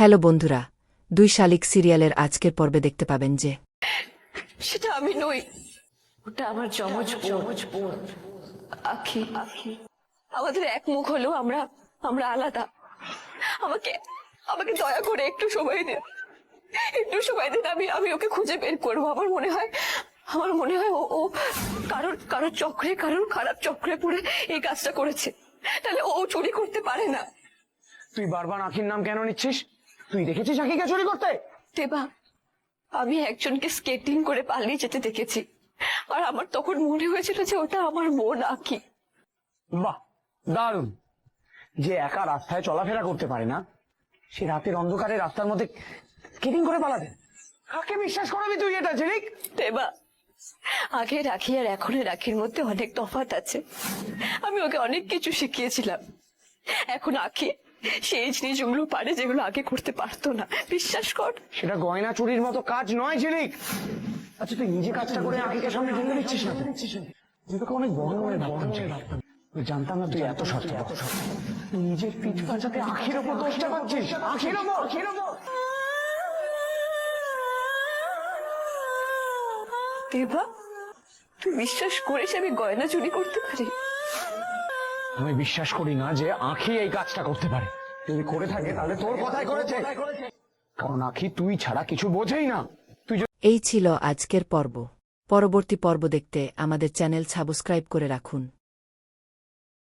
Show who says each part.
Speaker 1: Hello বন্ধুরা দুই শালিক সিরিয়ালের আজকের পর্বে দেখতে পাবেন যে
Speaker 2: সেটা আমি নই ওটা আমার যমজ যমজ বোন। আখি আখি। আমাদের এক মুখ হলেও আমরা আমরা আলাদা। আমাকে আমাকে দয়া করে একটু সময় দিন একটু সময় দিন আমি আমি ওকে খুঁজে বের করব। আমার মনে হয় আমার মনে হয় ও ও কারোর কারোর চক্রে কারোর খারাপ চক্রে পড়ে এই কাজটা করেছে। তাহলে ও চুরি করতে পারে না।
Speaker 3: তুই বারবার আখির নাম কেন নিচ্ছিস? তুই দেখেছিস আখিকে চুরি করতে?
Speaker 2: দেবা আমি একজনকে স্কেটিং করে পালিয়ে যেতে দেখেছি। আর আমার তখন মনে হয়েছিল যে ওটা আমার বোন আঁকি।
Speaker 3: বাহ দারুণ। যে একা রাস্তায় চলাফেরা করতে পারে না সে রাতের অন্ধকারে রাস্তার মধ্যে স্কেটিং করে পালাবে। কাকে বিশ্বাস করাবি তুই এটা ঝিলিক?
Speaker 2: দেবা আগে রাখি আর এখনের রাখির মধ্যে অনেক তফাৎ আছে। আমি ওকে অনেক কিছু শিখিয়েছিলাম। এখন আঁকি সেই জিনিসগুলো পারে যেগুলো আগে করতে পারতো না। বিশ্বাস কর।
Speaker 3: সেটা গয়না চুরির মতো কাজ নয় ঝিলিক। আচ্ছা তুই নিজে কাজটা করে আখিকে সামনে ঢেলে দিচ্ছিস না তুই তোকে অনেক বড় ভাবতাম ঝিলিক। জানতাম না তুই এত সত্য তুই নিজের পিঠ পাচাতে আখির ওপর দোষটা পাচ্ছিস। আখির ওপর আখির ওপর।
Speaker 2: দেবা তুই বিশ্বাস করিস আমি গয়না চুরি করতে পারি?
Speaker 3: আমি বিশ্বাস করি না যে আখি এই কাজটা করতে পারে। যদি করে থাকে, তাহলে তোর কথাই করেছে। কারণ আখি তুই ছাড়া কিছু বোঝেই না। তুই
Speaker 1: এই ছিল আজকের পর্ব। পরবর্তী পর্ব দেখতে আমাদের চ্যানেল সাবস্ক্রাইব করে রাখুন।